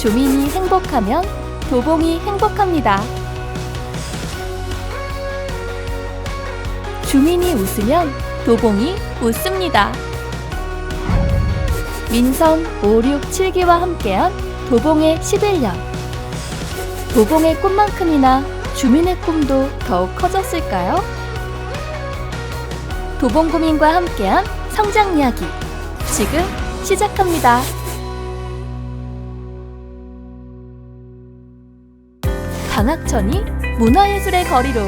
주민이 행복하면 도봉이 행복합니다. 주민이 웃으면 도봉이 웃습니다. 민선 5, 6, 7기와 함께한 도봉의 11년. 도봉의 꿈만큼이나 주민의 꿈도 더욱 커졌을까요? 도봉구민과 함께한 성장 이야기 지금 시작합니다. 강학천이 문화예술의 거리로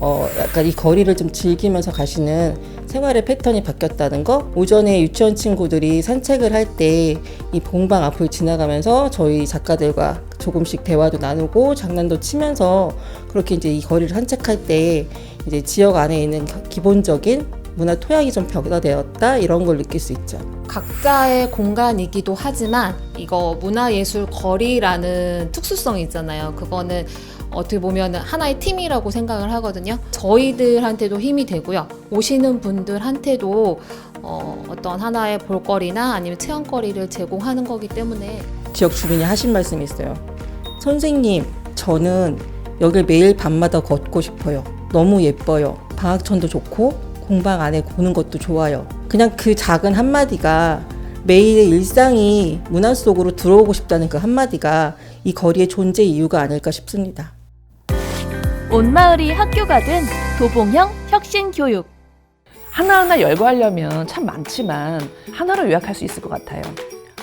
어, 약간 이 거리를 좀 즐기면서 가시는 생활의 패턴이 바뀌었다는 거. 오전에 유치원 친구들이 산책을 할 때이 봉방 앞을 지나가면서 저희 작가들과 조금씩 대화도 나누고 장난도 치면서 그렇게 이제 이 거리를 산책할 때 이제 지역 안에 있는 기본적인 문화 토양이 좀 변화되었다 이런 걸 느낄 수 있죠. 각자의 공간이기도 하지만 이거 문화예술 거리라는 특수성이 있잖아요. 그거는 어떻게 보면 하나의 팀이라고 생각을 하거든요. 저희들한테도 힘이 되고요. 오시는 분들한테도 어, 어떤 하나의 볼거리나 아니면 체험거리를 제공하는 거기 때문에 지역 주민이 하신 말씀이 있어요. 선생님, 저는 여길 매일 밤마다 걷고 싶어요. 너무 예뻐요. 방학천도 좋고 공방 안에 보는 것도 좋아요. 그냥 그 작은 한마디가 매일의 일상이 문화 속으로 들어오고 싶다는 그 한마디가 이 거리의 존재 이유가 아닐까 싶습니다. 온 마을이 학교가 된 도봉형 혁신 교육. 하나하나 열거하려면 참 많지만 하나로 요약할 수 있을 것 같아요.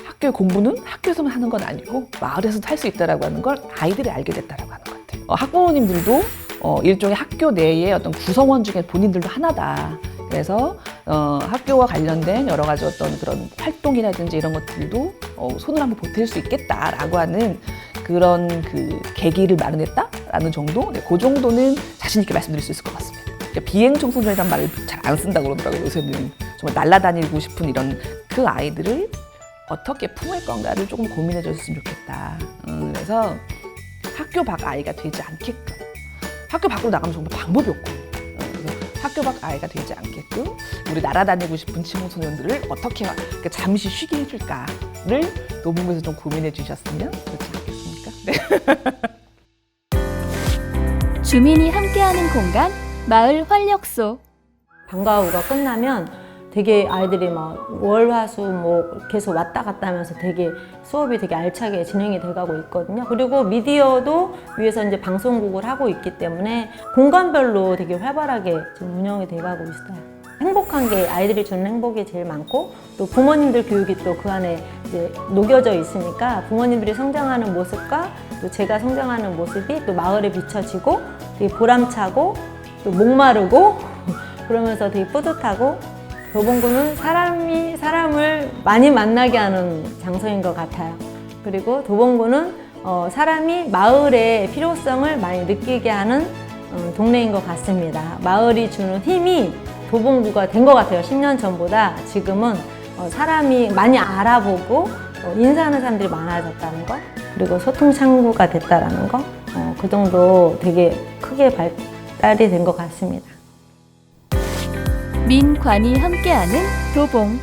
학교 공부는 학교에서만 하는 건 아니고 마을에서도 할 수 있다라고 하는 걸 아이들이 알게 됐다라고 하는 것 같아요. 어, 학부모님들도 어, 일종의 학교 내의 어떤 구성원 중에 본인들도 하나다. 그래서 어, 학교와 관련된 여러 가지 어떤 그런 활동이라든지 이런 것들도 어, 손을 한번 보탤 수 있겠다라고 하는 그런 그 계기를 마련했다라는 정도, 네, 그 정도는 자신 있게 말씀드릴 수 있을 것 같습니다. 그러니까 비행 청소년이라는 말을 잘 안 쓴다고 그러더라고요. 요새는 정말 날아다니고 싶은 이런 그 아이들을 어떻게 품을 건가를 조금 고민해 줬으면 좋겠다. 음, 그래서 학교 밖 아이가 되지 않게끔 학교 밖으로 나가면 정말 방법이 없고 어, 학교 밖 아이가 되지 않게끔 우리 날아다니고 싶은 청소년들을 어떻게 잠시 쉬게 해줄까를 노부부에서 좀 고민해 주셨으면 좋지 않겠습니까? 네. 주민이 함께하는 공간 마을 활력소. 방과 후가 끝나면 되게 아이들이 막 월화수 뭐 계속 왔다 갔다 하면서 되게 수업이 되게 알차게 진행이 돼가고 있거든요. 그리고 미디어도 위에서 이제 방송국을 하고 있기 때문에 공간별로 되게 활발하게 지금 운영이 돼가고 있어요. 행복한 게 아이들이 주는 행복이 제일 많고 또 부모님들 교육이 또 그 안에 이제 녹여져 있으니까 부모님들이 성장하는 모습과 또 제가 성장하는 모습이 또 마을에 비춰지고 되게 보람차고 또 목마르고 그러면서 되게 뿌듯하고 도봉구는 사람이 사람을 많이 만나게 하는 장소인 것 같아요. 그리고 도봉구는 어, 사람이 마을의 필요성을 많이 느끼게 하는 어, 동네인 것 같습니다. 마을이 주는 힘이 도봉구가 된 것 같아요. 10년 전보다 지금은 어, 사람이 많이 알아보고 어, 인사하는 사람들이 많아졌다는 거 그리고 소통 창구가 됐다라는 거 어, 그 정도 되게 크게 발달이 된 것 같습니다. 민관이 함께하는 도봉.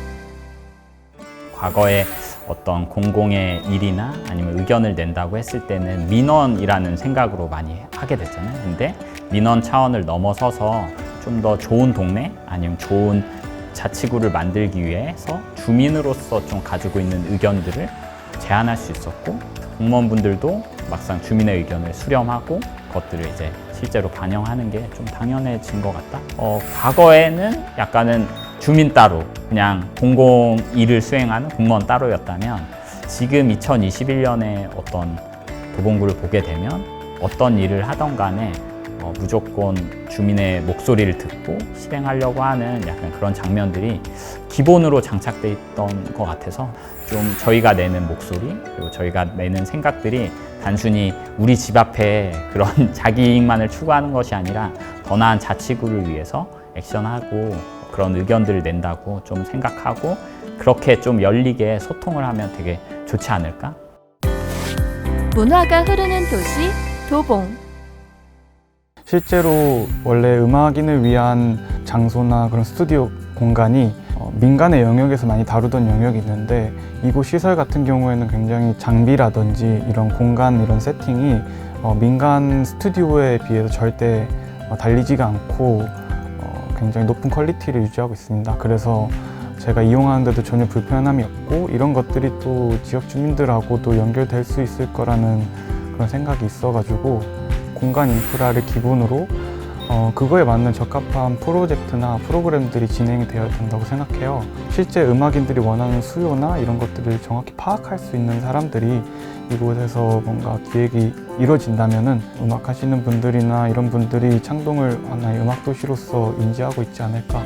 과거에 어떤 공공의 일이나 아니면 의견을 낸다고 했을 때는 민원이라는 생각으로 많이 하게 됐잖아요. 근데 민원 차원을 넘어서서 좀 더 좋은 동네 아니면 좋은 자치구를 만들기 위해서 주민으로서 좀 가지고 있는 의견들을 제안할 수 있었고 공무원분들도 막상 주민의 의견을 수렴하고 그 것들을 이제 실제로 반영하는 게 좀 당연해진 것 같다. 어, 과거에는 약간은 주민 따로 그냥 공공 일을 수행하는 공무원 따로였다면 지금 2021년에 어떤 도봉구를 보게 되면 어떤 일을 하던 간에 어, 무조건 주민의 목소리를 듣고 실행하려고 하는 약간 그런 장면들이 기본으로 장착돼 있던 것 같아서 좀 저희가 내는 목소리 그리고 저희가 내는 생각들이 단순히 우리 집 앞에 그런 자기 이익만을 추구하는 것이 아니라 더 나은 자치구를 위해서 액션하고 그런 의견들을 낸다고 좀 생각하고 그렇게 좀 열리게 소통을 하면 되게 좋지 않을까? 문화가 흐르는 도시 도봉. 실제로 원래 음악인을 위한 장소나 그런 스튜디오 공간이 어, 민간의 영역에서 많이 다루던 영역이 있는데 이곳 시설 같은 경우에는 굉장히 장비라든지 이런 공간 이런 세팅이 어, 민간 스튜디오에 비해서 절대 어, 달리지가 않고 어, 굉장히 높은 퀄리티를 유지하고 있습니다. 그래서 제가 이용하는데도 전혀 불편함이 없고 이런 것들이 또 지역 주민들하고도 연결될 수 있을 거라는 그런 생각이 있어가지고 공간 인프라를 기본으로 어, 그거에 맞는 적합한 프로젝트나 프로그램들이 진행이 되어야 된다고 생각해요. 실제 음악인들이 원하는 수요나 이런 것들을 정확히 파악할 수 있는 사람들이 이곳에서 뭔가 기획이 이루어진다면은 음악 하시는 분들이나 이런 분들이 창동을 하나의 음악 도시로서 인지하고 있지 않을까.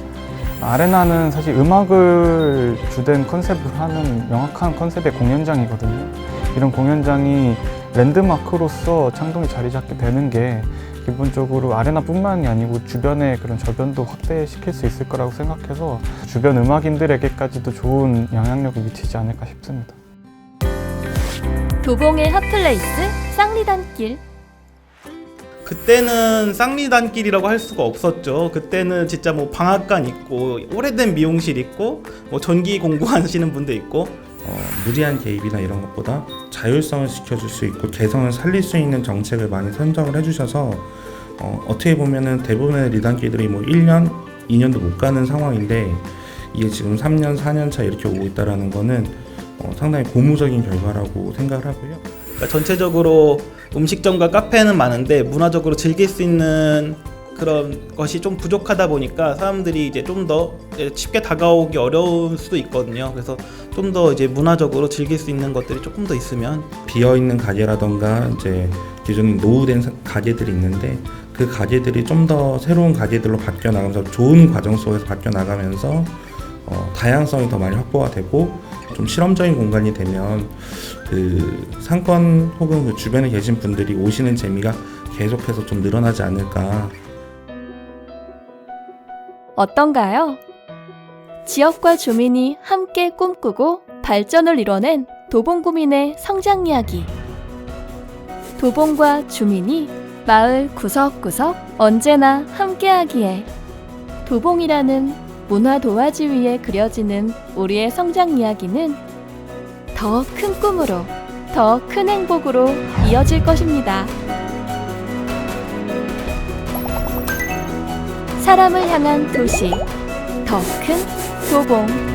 아레나는 사실 음악을 주된 컨셉으로 하는 명확한 컨셉의 공연장이거든요. 이런 공연장이 랜드마크로서 창동이 자리 잡게 되는 게 기본적으로 아레나뿐만이 아니고 주변의 그런 저변도 확대시킬 수 있을 거라고 생각해서 주변 음악인들에게까지도 좋은 영향력을 미치지 않을까 싶습니다. 도봉의 핫플레이스 쌍리단길 그때는 쌍리단길이라고 할 수가 없었죠. 그때는 진짜 뭐 방앗간 있고 오래된 미용실 있고 뭐 전기 공부하시는 분도 있고 어, 무리한 개입이나 이런 것보다 자율성을 지켜줄 수 있고 개성을 살릴 수 있는 정책을 많이 선정을 해주셔서 어, 어떻게 보면은 대부분의 리단길들이 뭐 1년, 2년도 못 가는 상황인데 이게 지금 3년, 4년 차 이렇게 오고 있다라는 거는 어, 상당히 고무적인 결과라고 생각을 하고요. 그러니까 전체적으로 음식점과 카페는 많은데 문화적으로 즐길 수 있는 그런 것이 좀 부족하다 보니까 사람들이 이제 좀 더 쉽게 다가오기 어려울 수도 있거든요. 그래서 좀 더 이제 문화적으로 즐길 수 있는 것들이 조금 더 있으면 비어 있는 가게라던가 이제 기존 노후된 사- 가게들이 있는데 그 가게들이 좀 더 새로운 가게들로 바뀌어 나가면서 좋은 과정 속에서 바뀌어 나가면서 어, 다양성이 더 많이 확보가 되고 좀 실험적인 공간이 되면 그 상권 혹은 그 주변에 계신 분들이 오시는 재미가 계속해서 좀 늘어나지 않을까 어떤가요? 지역과 주민이 함께 꿈꾸고 발전을 이뤄낸 도봉구민의 성장 이야기. 도봉과 주민이 마을 구석구석 언제나 함께하기에 도봉이라는 문화 도화지 위에 그려지는 우리의 성장 이야기는 더 큰 꿈으로, 더 큰 행복으로 이어질 것입니다. 사람을 향한 도시, 더 큰 도봉.